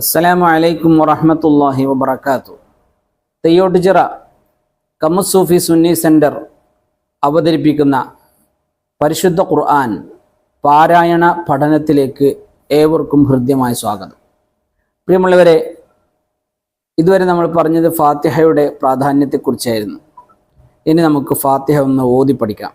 അസ്സലാമു അലൈക്കും വറഹമത്തല്ലാഹി വബർക്കാത്തു തെയ്യോട്ടുചിറ കമ്മസൂഫി സുന്നി സെന്റർ അവതരിപ്പിക്കുന്ന പരിശുദ്ധ ഖുർആൻ പാരായണ പഠനത്തിലേക്ക് ഏവർക്കും ഹൃദ്യമായ സ്വാഗതം. പ്രിയമുള്ളവരെ ഇതുവരെ നമ്മൾ പറഞ്ഞത് ഫാത്തിഹയുടെ പ്രാധാന്യത്തെക്കുറിച്ചായിരുന്നു. ഇനി നമുക്ക് ഫാത്തിഹ ഒന്ന് ഓതി പഠിക്കാം.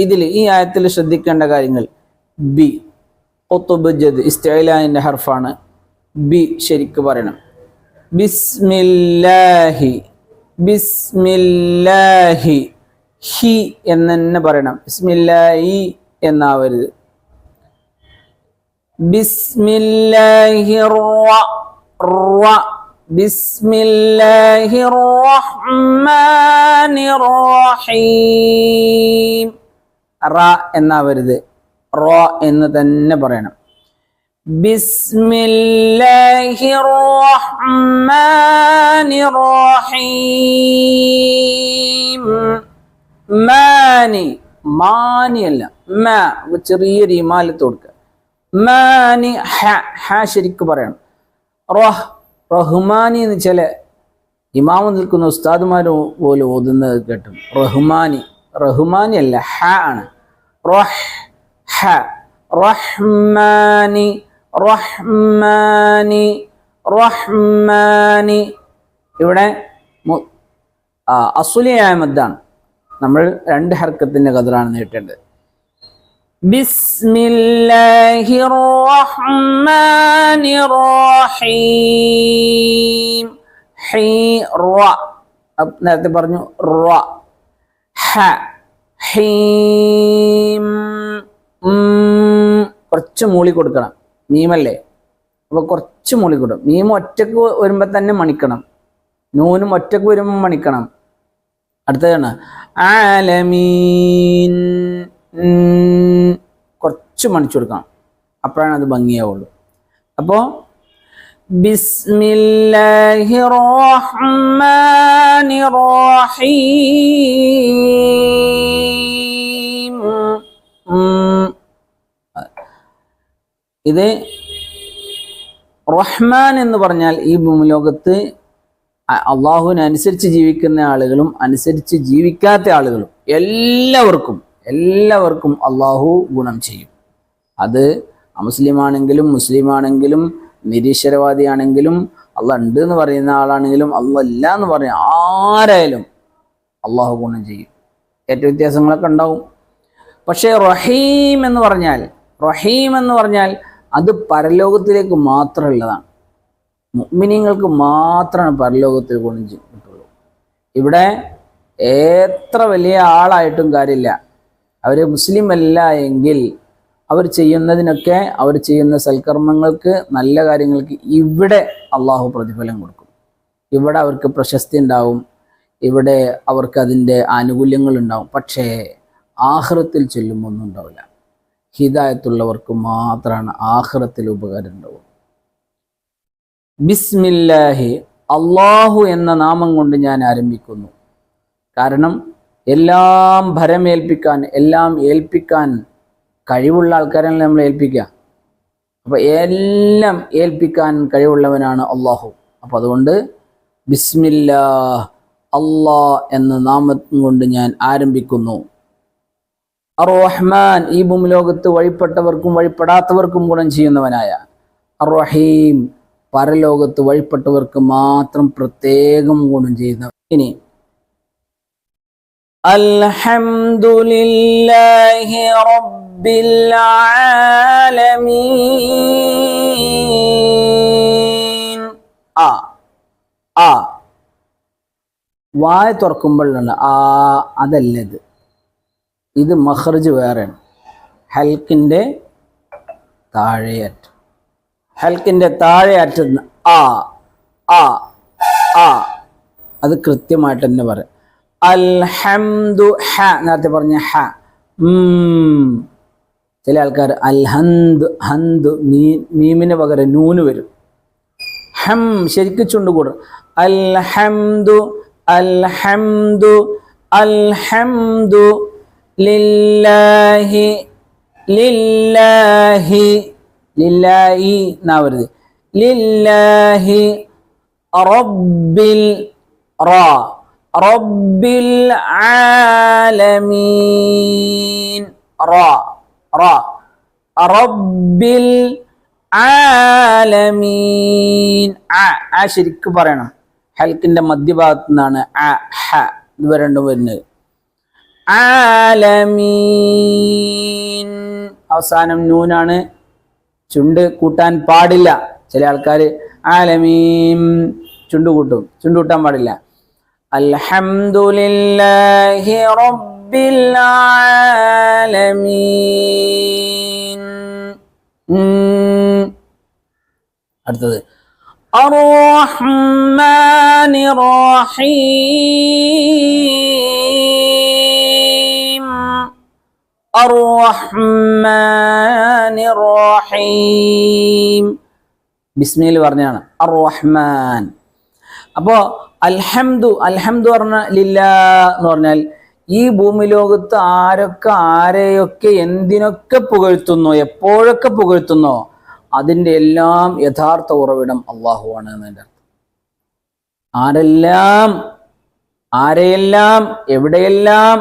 ഇതിൽ ഈ ആയത്തിൽ ശ്രദ്ധിക്കേണ്ട കാര്യങ്ങൾ. ബി ഒത്തുബജദ് ഇസ്തൈലാന്റെ ഹർഫാണ്. ബി ശരിക്ക് പറയണം. ബിസ്മില്ലാഹി ബിസ്മില്ലാഹി ഹി എന്ന് തന്നെ പറയണം. ബിസ്മില്ലാഹി എന്നാവരുത്. ബിസ്മില്ലാഹി ബിസ്മില്ലാഹി റഹ്മാനി റഹീം. റ എന്നാവരുത് റോ എന്ന് തന്നെ പറയണം. ബിസ്മില്ലാഹിർ റഹ്മാനിർ റഹീം മാനി. മാനി അല്ല. മാ. ചെറിയൊരു ഇമാലത്ത് കൊടുക്കുക. മാനി ഹ. ഹ ശരിക്ക് പറയണം. റോഹ്. റഹ്മാനി എന്ന് ചില ഇമാമ നിൽക്കുന്ന ഉസ്താദുമാരോ പോലും ഓതുന്നത് കേട്ടും. റഹ്മാനി. റഹ്മാനി അല്ല ഹ ആണ്. റഹ് ഹ. റഹ്മാനി റഹ്മാനി റഹ്മാനി. ഇവിടെ അസുലിയായ മദ്ദാണ്. നമ്മൾ രണ്ട് ഹർക്കത്തിന്റെ കതിറാണ് നീട്ടേണ്ടത് ബിസ്മില്ലാഹിർ റഹ്മാനി റഹീം ഹീ റ. നേരത്തെ പറഞ്ഞു റ. കുറച്ച് മൂളി കൊടുക്കണം. മീമല്ലേ അപ്പൊ കുറച്ച് മൂളി കൊടുക്കും മീം ഒറ്റയ്ക്ക് വരുമ്പോ തന്നെ മണിക്കണം. നൂനും ഒറ്റയ്ക്ക് വരുമ്പോൾ മണിക്കണം. അടുത്തതാണ്. ആലമീൻ. കുറച്ച് മണിച്ചു കൊടുക്കണം. അപ്പോഴാണ് അത് ഭംഗിയാവുള്ളൂ. അപ്പോ ബിസ്മില്ലാഹിർ റഹ്മാനിർ റഹീം الرحيم ഇത് റഹ്മാൻ എന്ന് പറഞ്ഞാൽ ഈ ഭൂമിലോകത്ത് അള്ളാഹുവിനനുസരിച്ച് ജീവിക്കുന്ന ആളുകളും അനുസരിച്ച് ജീവിക്കാത്ത ആളുകളും എല്ലാവർക്കും എല്ലാവർക്കും അള്ളാഹു ഗുണം ചെയ്യും. അത് അമുസ്ലിമാണെങ്കിലും മുസ്ലിമാണെങ്കിലും നിരീശ്വരവാദിയാണെങ്കിലും അള്ള ഉണ്ട് എന്ന് പറയുന്ന ആളാണെങ്കിലും അള്ള ഇല്ല എന്ന് പറയുന്ന ആരായാലും അള്ളാഹു ഗുണം ചെയ്യും. ഏറ്റ വ്യത്യാസങ്ങളൊക്കെ ഉണ്ടാവും. പക്ഷേ റഹീം എന്ന് പറഞ്ഞാൽ റഹീം എന്ന് പറഞ്ഞാൽ അത് പരലോകത്തിലേക്ക് മാത്രമുള്ളതാണ്. മുഅ്മിനീങ്ങൾക്ക് മാത്രമാണ് പരലോകത്തിൽ ഗുണം കിട്ടുള്ളൂ ഇവിടെ എത്ര വലിയ ആളായിട്ടും കാര്യമില്ല. അവർ മുസ്ലിം അല്ല എങ്കിൽ അവർ ചെയ്യുന്നതിനൊക്കെ അവർ ചെയ്യുന്ന സൽക്കർമ്മങ്ങൾക്ക് നല്ല കാര്യങ്ങൾക്ക് ഇവിടെ അള്ളാഹു പ്രതിഫലം കൊടുക്കും. ഇവിടെ അവർക്ക് പ്രശസ്തി ഉണ്ടാവും ഇവിടെ അവർക്ക് അതിന്റെ ആനുകൂല്യങ്ങൾ ഉണ്ടാവും. പക്ഷേ ആഹ്റത്തിൽ ചെല്ലുമ്പോൾ ഒന്നും ഉണ്ടാവില്ല. ഹിതായത്തുള്ളവർക്ക് മാത്രമാണ് ആഹ്റത്തിൽ ഉപകാരം ഉണ്ടാവും ബിസ്മില്ലാഹി അള്ളാഹു എന്ന നാമം കൊണ്ട് ഞാൻ ആരംഭിക്കുന്നു. കാരണം എല്ലാം ഭരമേൽപ്പിക്കാൻ എല്ലാം ഏൽപ്പിക്കാൻ കഴിവുള്ള ആൾക്കാരെ നമ്മൾ ഏൽപ്പിക്കുക? അപ്പൊ എല്ലാം ഏൽപ്പിക്കാൻ കഴിവുള്ളവനാണ് അള്ളാഹു. അപ്പൊ അതുകൊണ്ട് ബിസ്മില്ലാ അള്ളാ എന്ന നാമം കൊണ്ട് ഞാൻ ആരംഭിക്കുന്നു. അർ റഹ്മാൻ ഈ ഭൂമിലോകത്ത് വഴിപ്പെട്ടവർക്കും വഴിപ്പെടാത്തവർക്കും ഗുണം ചെയ്യുന്നവനായ അർ റഹീം പരലോകത്ത് വഴിപ്പെട്ടവർക്ക് മാത്രം പ്രത്യേകം ഗുണം ചെയ്യുന്ന ഇനി. അൽഹംദുലില്ലാഹി റബ്ബിൽ ആലമീൻ ആ ആ. വായ തുറക്കുമ്പോഴാണ് ആ അതല്ല ഇത്? ഇത് മഹ്റജ് വേറെയാണ്. ഹൽക്കിന്റെ താഴെയറ്റം. ഹൽക്കിന്റെ താഴെയറ്റം ആ ആ ആ. അത് കൃത്യമായിട്ട് തന്നെ പറയാം. അൽഹംദു ഹ നേരത്തെ പറഞ്ഞ ഹ. ചില ആൾക്കാർ അൽഹന്ത് ഹന്ത് മീ മീമിന് പകരം നൂന് വരും. ഹം ശരിക്കും ചുണ്ടുകൂടും. അൽഹംദു അൽഹംദു അൽഹംദു ലില്ലാഹി ലില്ലാഹി ലില്ലാഹി എന്നാവരുത് ലില്ലാഹി റബ്ബിൽ റാ റബ്ബിൽ ആലമീൻ റാ. റബ്ബിൽ ആലമീൻ. ശരിക്കും പറയണം. ഹൽക്കിന്റെ മധ്യഭാഗത്ത് നിന്നാണ് ഹ ഇത് രണ്ടും വരുന്നത്. ആലമീൻ. അവസാനം നൂനാണ്. ചുണ്ട് കൂട്ടാൻ പാടില്ല. ചില ആൾക്കാർ ആലമീൻ ചുണ്ട് കൂട്ടും. ചുണ്ട് കൂട്ടാൻ പാടില്ല. അൽഹംദുലില്ലാഹി റബ്ബിൽ ആലമീൻ ഉം. അടുത്തത് الرحمن الرحيم الرحمن الرحيم ബിസ്മിയിൽ പറഞ്ഞാണ് അർ റഹ്മാൻ അപ്പോൾ അൽഹംദു അൽഹംദു പറഞ്ഞ ലില്ല എന്ന് പറഞ്ഞാൽ ഈ ഭൂമി ലോകത്ത് ആരൊക്കെ ആരെയൊക്കെ എന്തിനൊക്കെ പുകഴ്ത്തുന്നോ എപ്പോഴൊക്കെ പുകഴ്ത്തുന്നോ അതിന്റെ എല്ലാം യഥാർത്ഥ ഉറവിടം അള്ളാഹുവാണ് എന്നതിന്റെ അർത്ഥം. ആരെല്ലാം ആരെയെല്ലാം എവിടെയെല്ലാം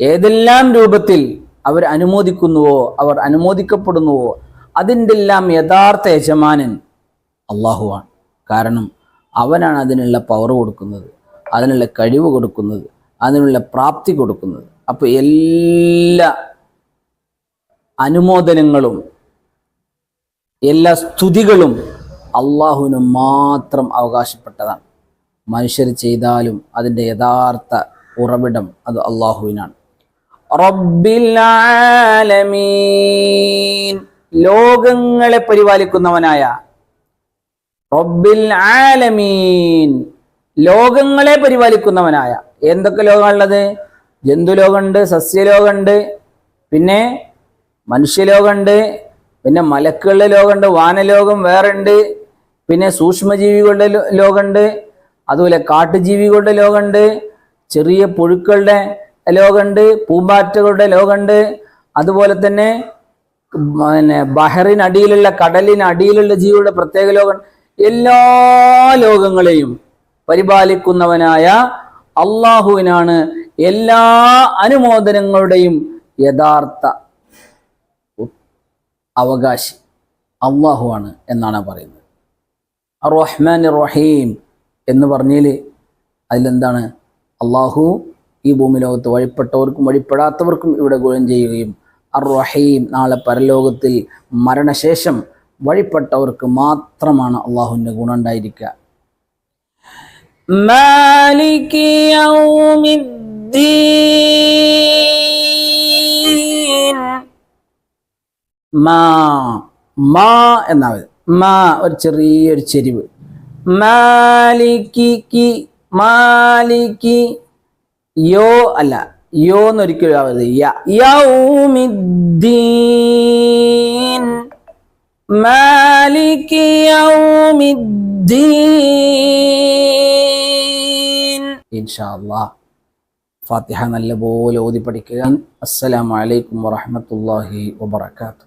ഏതെല്ലാം രൂപത്തിൽ അവർ അനുമോദിക്കുന്നുവോ അവർ അനുമോദിക്കപ്പെടുന്നുവോ അതിന്റെ എല്ലാം യഥാർത്ഥ യജമാനൻ അള്ളാഹുവാണ്. കാരണം അവനാണ് അതിനുള്ള പവർ കൊടുക്കുന്നത് അതിനുള്ള കഴിവ് കൊടുക്കുന്നത്. അതിനുള്ള പ്രാപ്തി കൊടുക്കുന്നത്. അപ്പോൾ എല്ലാ അനുമോദനങ്ങളും എല്ലാ സ്തുതികളും അള്ളാഹുവിന് മാത്രം അവകാശപ്പെട്ടതാണ്. മനുഷ്യർ ചെയ്താലും അതിന്റെ യഥാർത്ഥ ഉറവിടം അത് അള്ളാഹുവിനാണ്. റബ്ബിൽ ലോകങ്ങളെ പരിപാലിക്കുന്നവനായ റബ്ബിൽ ആലമീൻ. ലോകങ്ങളെ പരിപാലിക്കുന്നവനായ എന്തൊക്കെ ലോകമാണുള്ളത്? ജന്തുലോകമുണ്ട് സസ്യലോകമുണ്ട് പിന്നെ മനുഷ്യലോകമുണ്ട് പിന്നെ മലക്കുകളുടെ ലോകമുണ്ട് വാനലോകം വേറെ ഉണ്ട് പിന്നെ സൂക്ഷ്മജീവികളുടെ ലോകമുണ്ട് അതുപോലെ കാട്ടുജീവികളുടെ ലോകമുണ്ട് ചെറിയ പുഴുക്കളുടെ ലോകമുണ്ട് പൂമ്പാറ്റകളുടെ ലോകമുണ്ട് അതുപോലെ തന്നെ പിന്നെ ബഹറിനടിയിലുള്ള കടലിനടിയിലുള്ള ജീവികളുടെ പ്രത്യേക ലോകം എല്ലാ ലോകങ്ങളെയും പരിപാലിക്കുന്നവനായ അള്ളാഹുവിനാണ് എല്ലാ അനുമോദനങ്ങളുടെയും യഥാർത്ഥ അവകാശി. അള്ളാഹുവാണ് എന്നാണ് പറയുന്നത്. റഹ്മാൻ റഹീം എന്ന് പറഞ്ഞാൽ അതിലെന്താണ്? അള്ളാഹു ഈ ഭൂമി ലോകത്ത് വഴിപ്പെട്ടവർക്കും വഴിപ്പെടാത്തവർക്കും ഇവിടെ ഗുണം ചെയ്യുകയും അർ റഹീം നാളെ പരലോകത്തിൽ മരണശേഷം വഴിപ്പെട്ടവർക്ക് മാത്രമാണ് അള്ളാഹുവിന്റെ ഗുണം ഉണ്ടായിരിക്കുക. മാലിക് യൗമിദ്ദീൻ. മാ മാ എന്നാ മതി. മാ ഒരു ചെറിയൊരു ചെരിവ്. മാലിക്കി മാലിക്ക് യോ അല്ല യോ എന്നൊരിക്കലും ആവരുത്. യൗമിദ്ദീൻ. മാലിക്ക് യൗമിദ്ദീൻ. ഇൻഷാ അല്ലാഹ് ഫാത്തിഹ നല്ലപോലെ ഓതി പഠിക്കുക അസ്സലാമു അലൈക്കും വറഹ്മത്തുള്ളാഹി വബറകാതുഹു.